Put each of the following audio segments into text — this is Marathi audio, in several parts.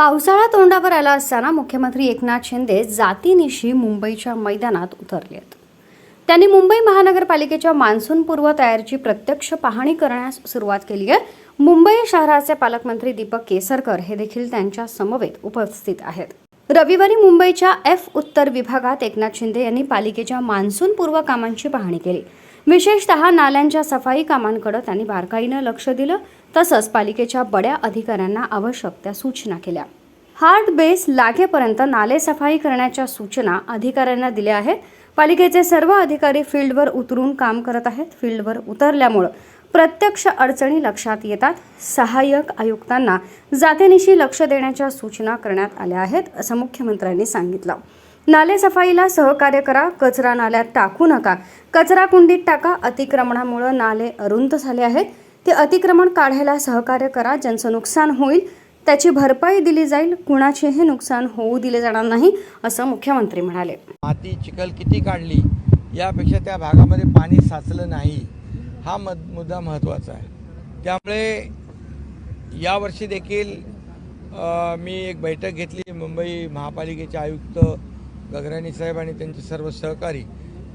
पावसाळा तोंडावर आला असताना मुख्यमंत्री एकनाथ शिंदे जातीनिशी मुंबईच्या मैदानात उतरले आहेत. त्यांनी मुंबई महानगरपालिकेच्या मान्सूनपूर्व तयारीची प्रत्यक्ष पाहणी करण्यास सुरुवात केली आहे. मुंबई शहराचे पालकमंत्री दीपक केसरकर हे देखील त्यांच्या समवेत उपस्थित आहेत. रविवारी मुंबईच्या एफ उत्तर विभागात एकनाथ शिंदे यांनी पालिकेच्या मान्सूनपूर्व कामांची पाहणी केली. विशेषतः नाल्यांच्या सफाई कामांकडे त्यांनी बारकाईनं लक्ष दिलं तसंच पालिकेच्या बड्या अधिकाऱ्यांना आवश्यक त्या सूचना केल्या. हार्ड बेस लागेपर्यंत नाले सफाई करण्याच्या सूचना अधिकाऱ्यांना दिल्या आहेत. पालिकेचे सर्व अधिकारी फील्डवर उतरून काम करत आहेत. फील्डवर उतरल्यामुळं प्रत्यक्ष अडचणी लक्षात येतात. सहाय्यक आयुक्तांना जातीनिशी लक्ष देण्याच्या सूचना करण्यात आल्या आहेत असं मुख्यमंत्र्यांनी सांगितलं. नाले सफाईला सहकार्य करा कचरा नाल्यात टाकू नका. कचरा कुंडीत टाका अतिक्रमणामुळे नाले अरुंद झाले आहेत. ते अतिक्रमण काढायला सहकार्य करा ज्यांचं नुकसान होईल त्याची भरपाई दिली जाईल. कुणाचेही नुकसान होऊ दिले जाणार नाही असं मुख्यमंत्री म्हणाले. माती चिखल किती काढली? यापेक्षा त्या भागामध्ये पाणी साचलं नाही. हा मद मुद्दा महत्त्वाचा आहे. त्यामुळे यावर्षी देखील मी एक बैठक घेतली. मुंबई महापालिकेचे आयुक्त गगराणी साहेब आणि त्यांचे सर्व सहकारी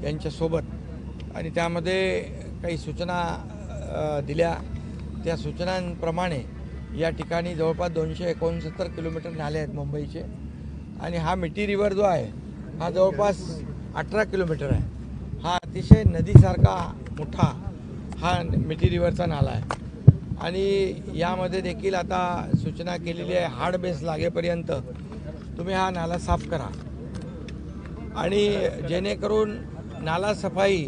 यांच्यासोबत. आणि त्यामध्ये काही सूचना दिल्या. त्या सूचनांप्रमाणे या ठिकाणी जवळपास दोनशे एकोणसत्तर किलोमीटर नाले आहेत मुंबईचे. आणि हा मिठी रिव्हर जो आहे हा जवळपास अठरा किलोमीटर आहे. हा अतिशय नदीसारखा मोठा हा मिठी रिव्हरचा नाला आहे. आणि यामध्ये देखील आता सूचना केलेली आहे हार्ड बेस लागेपर्यंत तुम्ही हा नाला साफ करा. आणि जेणेकरून नाला सफाई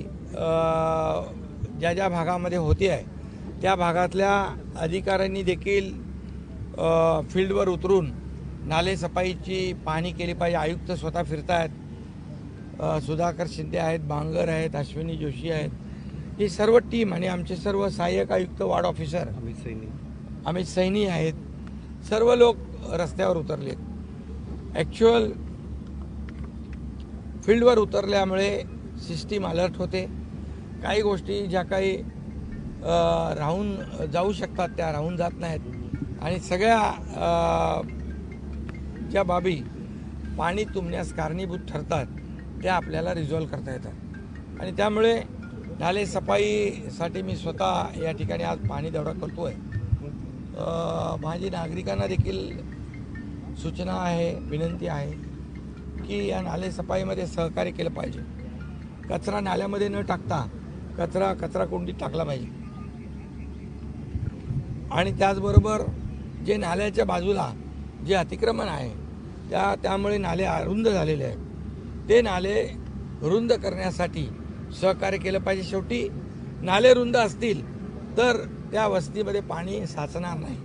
ज्या ज्या भागामध्ये होते आहे त्या भागातल्या अधिकाऱ्यांनी देखील फील्डवर उतरून नाले सफाईची पाहणी केली पाहिजे. आयुक्त स्वतः फिरत आहेत सुधाकर शिंदे आहेत बांगर आहेत अश्विनी जोशी आहेत. ही सर्व टीम आणि आमचे सर्व सहाय्यक आयुक्त वार्ड ऑफिसर अमित सैनी. अमित सैनी आहेत. सर्व लोक रस्त्यावर उतरलेत. ॲक्च्युअल फील्डवर उतरल्यामुळे सिस्टीम अलर्ट होते. काही गोष्टी ज्या काही राहून जाऊ शकतात त्या राहून जात नाहीत. आणि सगळ्या ज्या बाबी पाणी तुंबण्यास कारणीभूत ठरतात त्या आपल्याला रिझॉल्व करता येतात. आणि त्यामुळे नाले सफाईसाठी मी स्वतः या ठिकाणी आज पाणी दौरा करतो आहे माझी नागरिकांना देखील सूचना आहे विनंती आहे की या नाले सफाईमध्ये सहकार्य केलं पाहिजे. कचरा नाल्यामध्ये न टाकता कचरा कचरा कुंडीत टाकला पाहिजे. आणि त्याचबरोबर जे नाल्याच्या बाजूला जे अतिक्रमण आहे त्या त्यामुळे नाले रुंद झालेले आहेत. ते नाले रुंद करण्यासाठी सहकार्य केलं पाहिजे. शेवटी नाले रुंद असतील तर त्या वस्तीमध्ये पाणी साचणार नाही.